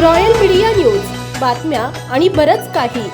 Royal media news. बातम्या आणि बरंच काही.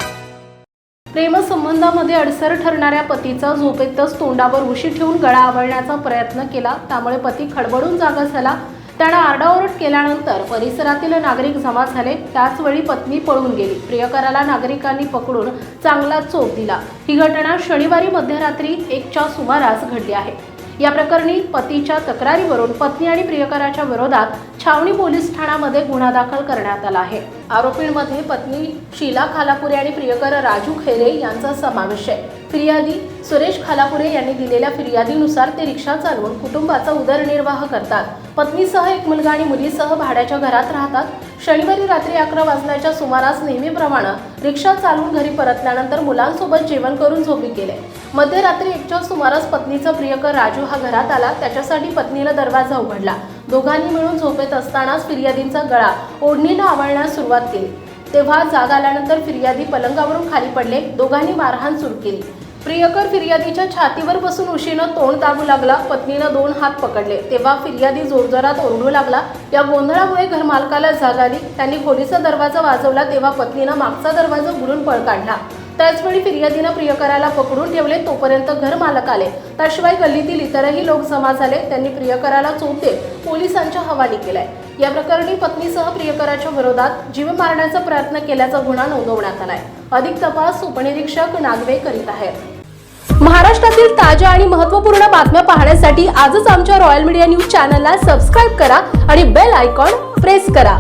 प्रेमसंबंधामध्ये अडसर ठरणाऱ्या पतीचा झोपेतच तोंडावर उशी ठेवून गळा आवळण्याचा प्रयत्न केला. त्यामुळे पती खडबडून जागा झाला. त्यानं आरडाओरड केल्यानंतर परिसरातील नागरिक जमा झाले. त्याचवेळी पत्नी पळून गेली. प्रियकराला नागरिकांनी पकडून चांगला चोप दिला. ही घटना शनिवारी मध्यरात्री एकच्या सुमारास घडली आहे. या प्रकरणी पतीच्या तक्रारीवरून पत्नी आणि प्रियकराच्या विरोधात छावणी पोलीस ठाण्यामध्ये गुन्हा दाखल करण्यात आला आहे. आरोपींमध्ये पत्नी शीला खालापुरे आणि प्रियकर राजू खेरे यांचा समावेश आहे. फिर्यादी सुरेश खालापुरे यांनी दिलेल्या फिर्यादीनुसार ते रिक्षा चालवून कुटुंबाचा उदरनिर्वाह करतात. पत्नीसह एक मुलगा आणि मुलीसह भाड्याच्या घरात राहतात. शनिवारी रात्री अकरा वाजल्याच्या सुमारास नेहमीप्रमाणे रिक्षा चालवून घरी परतल्यानंतर मुलांसोबत जेवण करून झोपी केले मध्यरात्री एकच्या सुमारास पत्नीचा प्रियकर राजू हा घरात आला. त्याच्यासाठी पत्नीला दरवाजा उघडला. दोघांनी मिळून झोपेत असतानाच फिर्यादींचा गळा ओढणीनं आवळण्यास सुरुवात केली. तेव्हा जाग आल्यानंतर फिर्यादी पलंगावरून खाली पडले. दोघांनी मारहाण सुरू केली. प्रियकर फिर्यादीच्या छातीवर बसून उशीनं तोंड दाबू लागला. पत्नीनं दोन हात पकडले. तेव्हा फिर्यादी जोरजोरात ओरडू लागला. या गोंधळामुळे घरमालकाला जाग आली. त्यांनी खोलीचा दरवाजा वाजवला. तेव्हा पत्नीनं मागचा दरवाजा उघडून पळ काढला. त्याचवेळी फिर्यादीनं प्रियकराला पकडून ठेवले तोपर्यंत घर मालक आले. त्याशिवाय गल्लीतील इतरही लोक जमा झाले. त्यांनी प्रियकराला चोप देत पोलिसांच्या हवाली केलाय. या प्रकरणी पत्नीसह प्रियकराच्या विरोधात जीव मारण्याचा प्रयत्न केल्याचा गुन्हा नोंदवण्यात आलाय. अधिक तपास उपनिरीक्षक नागवे करीत आहेत. महाराष्ट्रातील ताज्या आणि महत्त्वपूर्ण बातम्या पाहण्यासाठी आजच आमच्या रॉयल मीडिया न्यूज चॅनलला सबस्क्राईब करा आणि बेल आयकॉन प्रेस करा.